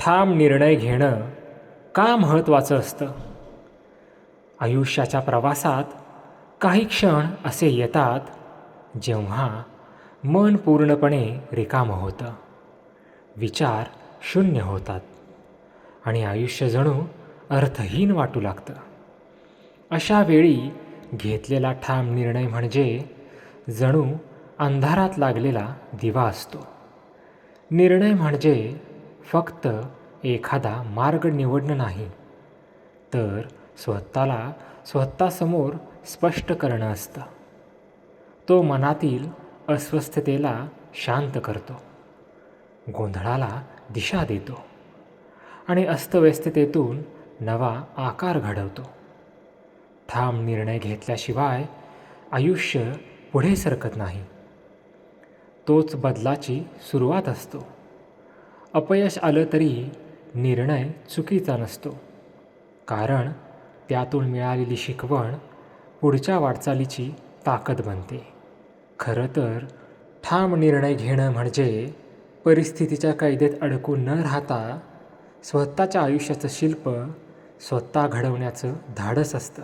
ठाम निर्णय घेणं का महत्त्वाचं असतं? आयुष्याच्या प्रवासात काही क्षण असे येतात जेव्हा मन पूर्णपणे रिकामं होतं. विचार शून्य होतात आणि आयुष्य जणू अर्थहीन वाटू लागतं. अशा वेळी घेतलेला ठाम निर्णय म्हणजे जणू अंधारात लागलेला दिवा असतो. निर्णय म्हणजे फक्त एखादा मार्ग निवडणं नाही तर स्वतःला स्वतःसमोर स्पष्ट करणं असतं. तो मनातील अस्वस्थतेला शांत करतो गोंधळाला दिशा देतो आणि अस्तव्यस्ततेतून नवा आकार घडवतो. ठाम निर्णय घेतल्याशिवाय आयुष्य पुढे सरकत नाही. तोच बदलाची सुरुवात असतो. अपयश आलं तरी निर्णय चुकीचा नसतो. कारण त्यातून मिळालेली शिकवण पुढच्या वाटचालीची ताकद बनते. खरं तर ठाम निर्णय घेणं म्हणजे परिस्थितीच्या कैदेत अडकून न राहता स्वतःच्या आयुष्याचं शिल्प स्वतः घडवण्याचं धाडस असतं.